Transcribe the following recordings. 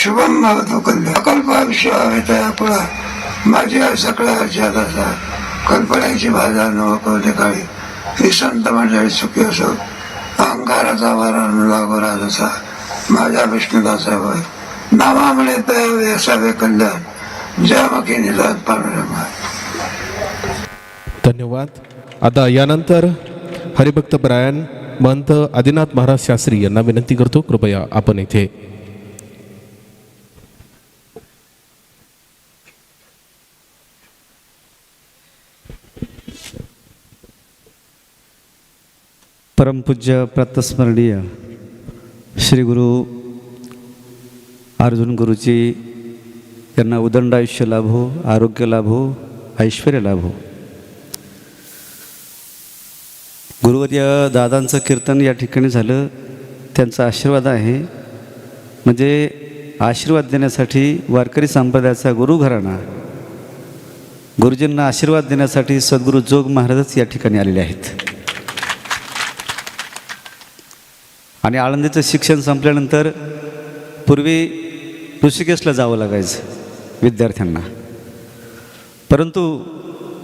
शुभम भवतो कल्प अकल्पाविषय माझी माझ्या सगळ्या राज्यात असा। कल्पनेची भाजा न काळी। ही संत मंडळी सुखी असो। अहंकाराचा वारा लागो राजसा माझ्या विष्णुदासा होय। नामामुळे ते असावे कल्याण। जयमकी निजात पांडुरंगा। धन्यवाद। आता यानंतर हरिभक्त ब्रायन महंत आदिनाथ महाराज शास्त्री यांना विनंती करतो कृपया आपण इथे परमपूज्य प्रतस्मरणीय श्री गुरु अर्जुन गुरुजी यांना उदंड आयुष्य लाभो आरोग्य लाभो ऐश्वर लाभो. गुरुवर्य दादांचं कीर्तन या ठिकाणी झालं त्यांचा आशीर्वाद आहे. म्हणजे आशीर्वाद देण्यासाठी वारकरी संप्रदायाचा गुरु घराणा गुरुजींना आशीर्वाद देण्यासाठी सद्गुरू जोग महाराजच या ठिकाणी आलेले आहेत. आणि आळंदीचं शिक्षण संपल्यानंतर पूर्वी ऋषिकेशला जावं लागायचं विद्यार्थ्यांना. परंतु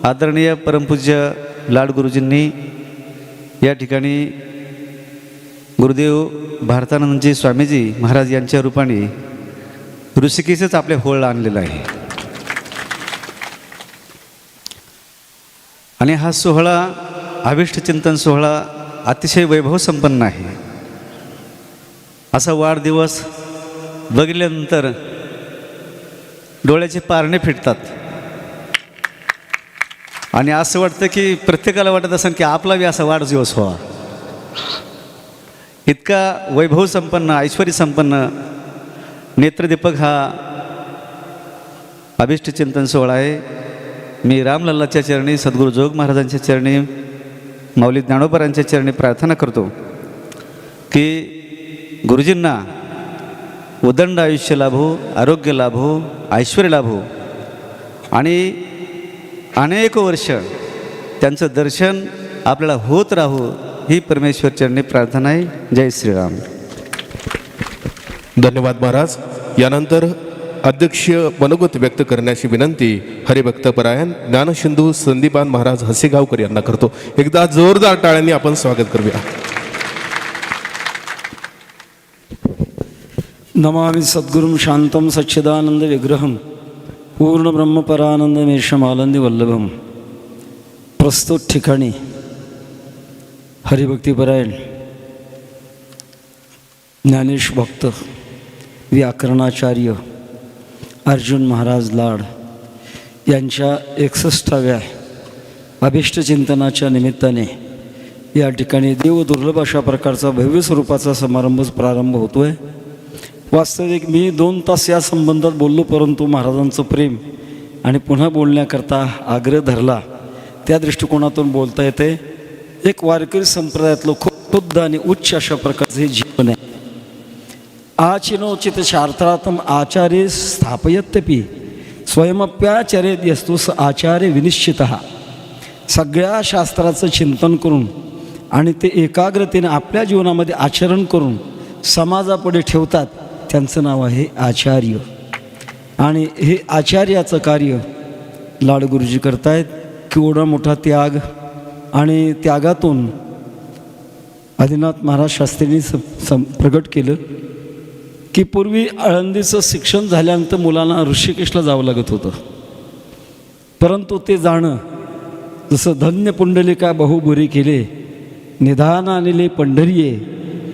आदरणीय परमपूज्य लाड गुरुजींनी या ठिकाणी गुरुदेव भारतानंदजी स्वामीजी महाराज यांच्या रूपाने ऋषिकेशच आपल्या होळला आणलेला आहे. आणि हा सोहळा अभिष्ट चिंतन सोहळा अतिशय वैभवसंपन्न आहे. असा वाढदिवस बघितल्यानंतर डोळ्याचे पारणे फिटतात. आणि असं वाटतं की प्रत्येकाला वाटत असेल की आपला बी असा वाढदिवस व्हावा. इतका वैभव संपन्न ऐश्वरी संपन्न नेत्रदीपक हा अभिष्ट चिंतन सोहळा आहे. मी रामलल्लाच्या चरणी सद्गुरू जोग महाराजांच्या चरणी माऊली ज्ञानोपरांच्या चरणी प्रार्थना करतो की गुरुजींना उदंड आयुष्य लाभो आरोग्य लाभो ऐश्वर लाभो. आणि अनेक वर्ष त्यांचं दर्शन आपल्याला होत राहू ही परमेश्वर चरणी प्रार्थना आहे. जय श्रीराम. धन्यवाद महाराज. यानंतर अध्यक्ष मनोगत व्यक्त करण्याची विनंती हरिभक्त परायण ज्ञानसिंधू संदीपान महाराज हसेगावकर यांना करतो. एकदा जोरदार टाळ्यांनी आपण स्वागत करूया. नमामि सद्गुरुं शान्तं सच्चिदानन्दविग्रहं पूर्णब्रह्मपरानन्दमेषमालन्दी वल्लभं। प्रस्तुत ठिकाणी हरिभक्तीपरायण ज्ञानेश भक्त व्याकरणाचार्य अर्जुन महाराज लाड यांच्या एकसष्टाव्या अभिष्टचिंतनाच्या निमित्ताने या ठिकाणी देव अशा प्रकारचा भव्य स्वरूपाचा समारंभ प्रारंभ होतो आहे वास्तविक मी दोन तास या संबंधात बोललो परंतु महाराजांचं प्रेम आणि पुन्हा बोलण्याकरता आग्रह धरला. त्या दृष्टिकोनातून बोलता येते एक वारकरी संप्रदायातलं खूप शुद्ध आणि उच्च अशा प्रकारचं हे जीवन आहे. आचिनोचित शार्थार्थम आचार्य स्थापयत्यपि स्वयमप्याचर्यत यस्तुस आचार्य विनिश्चित. सगळ्या शास्त्राचं चिंतन करून आणि ते एकाग्रतेने आपल्या जीवनामध्ये आचरण करून समाजापुढे ठेवतात त्यांचं नाव आहे आचार्य. आणि हे आचार्याचं कार्य लाडगुरुजी करतायत. केवढा मोठा त्याग आणि त्यागातून आदिनाथ महाराज शास्त्रींनी स सम प्रगट केलं की पूर्वी आळंदीचं शिक्षण झाल्यानंतर मुलांना ऋषिकेशला जावं लागत होतं. परंतु ते जाणं जसं धन्य पुंडलिका बहुबुरी केले निधान आणले पंढरीये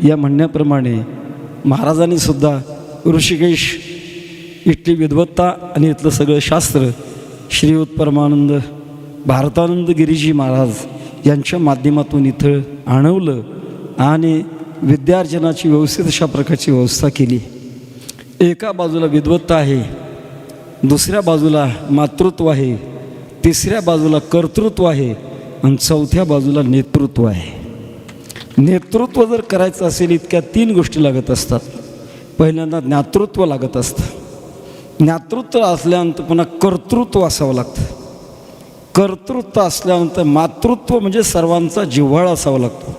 या म्हणण्याप्रमाणे महाराजांनीसुद्धा ऋषिकेश इथली विद्वत्ता आणि इथलं सगळं शास्त्र श्रीयुत परमानंद भारतानंद गिरीजी महाराज यांच्या माध्यमातून इथं आणवलं आणि विद्यार्जनाची व्यवस्थित अशा प्रकारची व्यवस्था केली. एका बाजूला विद्वत्ता आहे दुसऱ्या बाजूला मातृत्व आहे तिसऱ्या बाजूला कर्तृत्व आहे आणि चौथ्या बाजूला नेतृत्व आहे. नेतृत्व जर करायचं असेल इतक्या तीन गोष्टी लागत असतात. पहिल्यांदा ज्ञातृत्व लागत असतं. ज्ञातृत्व असल्यानंतर पुन्हा कर्तृत्व असावं लागतं. कर्तृत्व असल्यानंतर मातृत्व म्हणजे सर्वांचा जिव्हाळा असावा लागतो.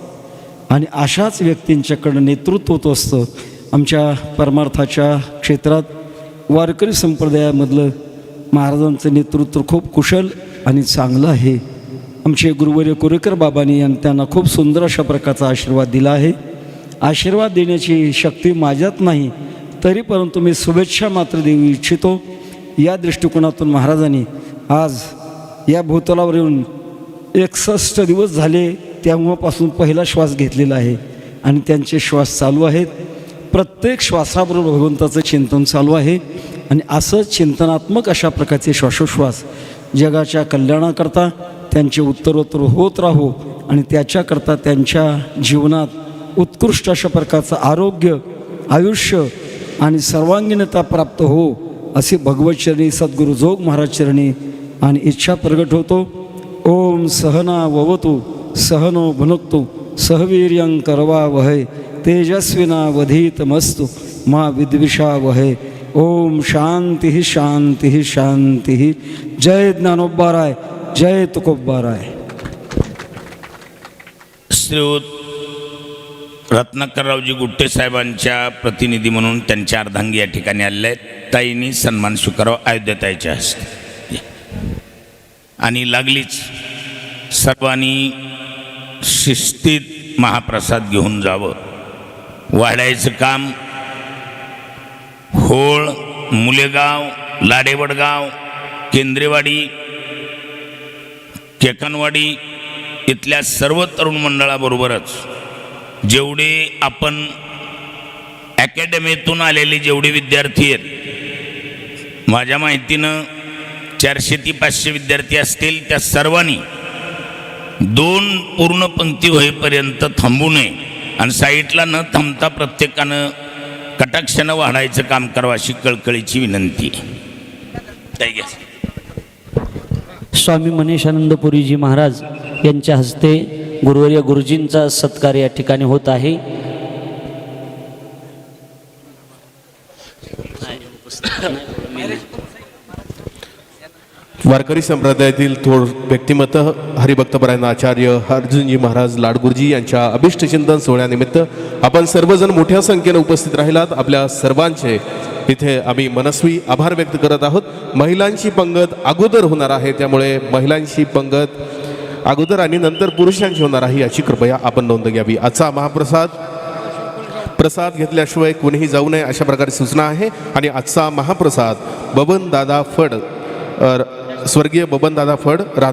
आणि अशाच व्यक्तींच्याकडं नेतृत्व होत असतं. आमच्या परमार्थाच्या क्षेत्रात वारकरी संप्रदायामधलं महाराजांचं नेतृत्व खूप कुशल आणि चांगलं आहे. आमचे गुरुवर्य कोरेकर बाबांनी यांनी त्यांना खूप सुंदर अशा प्रकारचा आशीर्वाद दिला आहे. आशीर्वाद देण्याची शक्ती माझ्यात नाही तरी परंतु मी शुभेच्छा मात्र देऊ इच्छितो. या दृष्टिकोनातून महाराजांनी आज या भूतलावर येऊन एकसष्ट दिवस झाले तेव्हापासून पहिला श्वास घेतलेला आहे आणि त्यांचे श्वास चालू आहेत. प्रत्येक श्वासाबरोबर भगवंताचं चिंतन चालू आहे आणि असं चिंतनात्मक अशा प्रकारचे श्वासोश्वास जगाच्या कल्याणाकरता त्यांचे उत्तरोत्तर होत राहो आणि त्याच्याकरता त्यांच्या जीवनात उत्कृष्ट अशा प्रकारचं आरोग्य आयुष्य आणि सर्वांगीणता प्राप्त हो असे भगवतचरणी सद्गुरू जोग महाराज चरणी आणि इच्छा प्रगट होतो. ओम सहना ववतु सहनो भुनक्तु सहवीर्यं करवा वहय तेजस्विना वधीत मस्तु मा विद्विषा वहय ओम शांती शांती शांती. जय ज्ञानोबाराय जय तुकोबाराय श्रीयुत रत्नाकररावजी गुट्टे साहेबांच्या प्रतिनिधी म्हणून त्यांच्या अर्धांगी या ठिकाणी आलेले आहेत. ताईंनी सन्मान स्वीकारावा अयोध्याताईच्या हस्ते. आणि लागलीच सर्वांनी शिस्तीत महाप्रसाद घेऊन जावं. वाढायचं काम होळ मुलेगाव लाडेवडगाव केंद्रेवाडी केकनवाडी इथल्या सर्व तरुण मंडळाबरोबरच जेवढे आपण अकॅडमीतून आलेले जेवढे विद्यार्थी आहेत माझ्या माहितीनं चारशे ते पाचशे विद्यार्थी असतील त्या सर्वांनी दोन पूर्ण पंक्ती होईपर्यंत थांबू नये आणि साईटला न थांबता प्रत्येकानं कटाक्षानं वाढायचं काम करावं अशी कळकळीची विनंती आहे. स्वामी स्वामी मनीषानंदपुरीजी महाराज यांच्या हस्ते गुरुवर्य गुरुजींचा सत्कार या ठिकाणी होत आहे. वारकरी संप्रदायातील थोर व्यक्तिमत्व हरिभक्तपरायण आचार्य अर्जुनजी महाराज लाडगुरुजी यांच्या अभिष्ट चिंतन सोहळ्यानिमित्त आपण सर्वजण मोठ्या संख्येने उपस्थित राहिलात. आपल्या सर्वांचे इथे आम्ही मनस्वी आभार व्यक्त करत आहोत. महिलांची पंगत अगोदर होणार आहे त्यामुळे महिलांची पंगत अगोदर आणि नंतर पुरुषांची होणार आहे याची कृपया आपण नोंद घ्यावी. आजचा महाप्रसाद प्रसाद घेतल्याशिवाय कोणीही जाऊ नये अशा प्रकारे सूचना आहे. आणि आजचा महाप्रसाद बबन दादा फड स्वर्गीय बबन दादा फड राधा